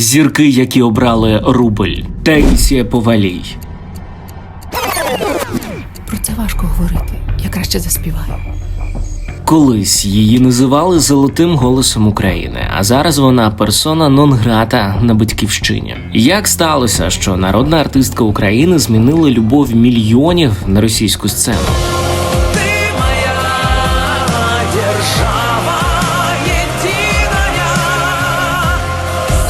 Зірки, які обрали рубль. Таїсія Повалій. Про це важко говорити. Я краще заспіваю. Колись її називали золотим голосом України, а зараз вона персона нон-грата на батьківщині. Як сталося, що народна артистка України змінила любов мільйонів на російську сцену?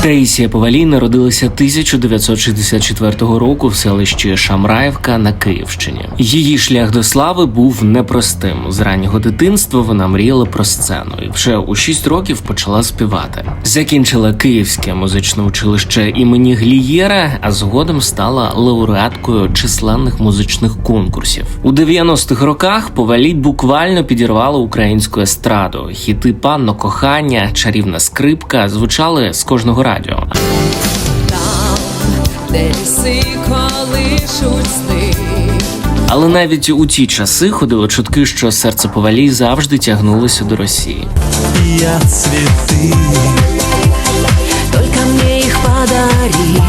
Таїсія Повалій народилася 1964 року в селищі Шамраївка на Київщині. Її шлях до слави був непростим. З раннього дитинства вона мріяла про сцену і вже у 6 років почала співати. Закінчила Київське музичне училище імені Глієра, а згодом стала лауреаткою численних музичних конкурсів. У 90-х роках Повалій буквально підірвала українську естраду. Хіти панно кохання, чарівна скрипка звучали з кожного радіо. Там, де ліси колишуть сни. Але навіть у ті часи ходили чутки, що серце Повалій завжди тягнулося до Росії. Я цвіти, тільки мені їх подари.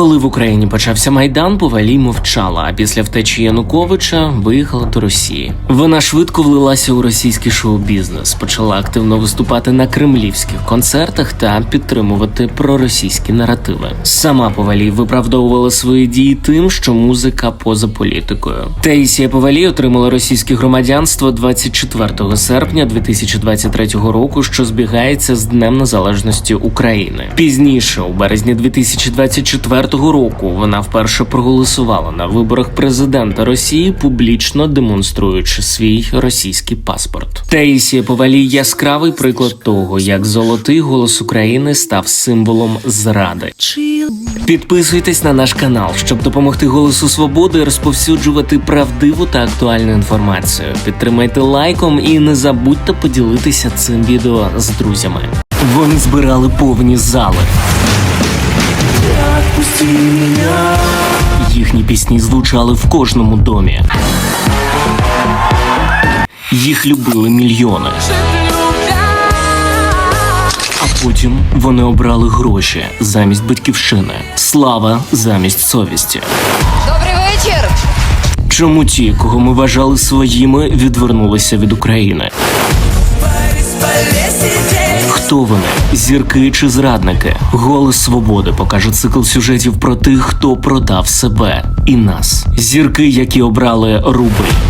Коли в Україні почався майдан, Повалій мовчала. А після втечі Януковича виїхала до Росії. Вона швидко влилася у російський шоу-бізнес, почала активно виступати на кремлівських концертах та підтримувати проросійські наративи. Сама Повалій виправдовувала свої дії тим, що музика поза політикою. Таїсія Повалій отримала російське громадянство 24 серпня 2023 року, що збігається з Днем Незалежності України. Пізніше, у березні 2024 року, вона вперше проголосувала на виборах президента Росії, публічно демонструючи свій російський паспорт. Таїсія Повалій яскравий приклад того, як золотий голос України став символом зради. Підписуйтесь на наш канал, щоб допомогти голосу свободи розповсюджувати правдиву та актуальну інформацію. Підтримайте лайком і не забудьте поділитися цим відео з друзями. Вони збирали повні зали. Отпусти меня. Їхні пісні звучали в кожному домі. Їх любили мільйони. А потім вони обрали гроші замість батьківщини, слава замість совісті. Добрий вечір. Чому ті, кого ми вважали своїми, відвернулися від України? Хто вони? Зірки чи зрадники? Голос свободи покаже цикл сюжетів про тих, хто продав себе і нас. Зірки, які обрали рубль.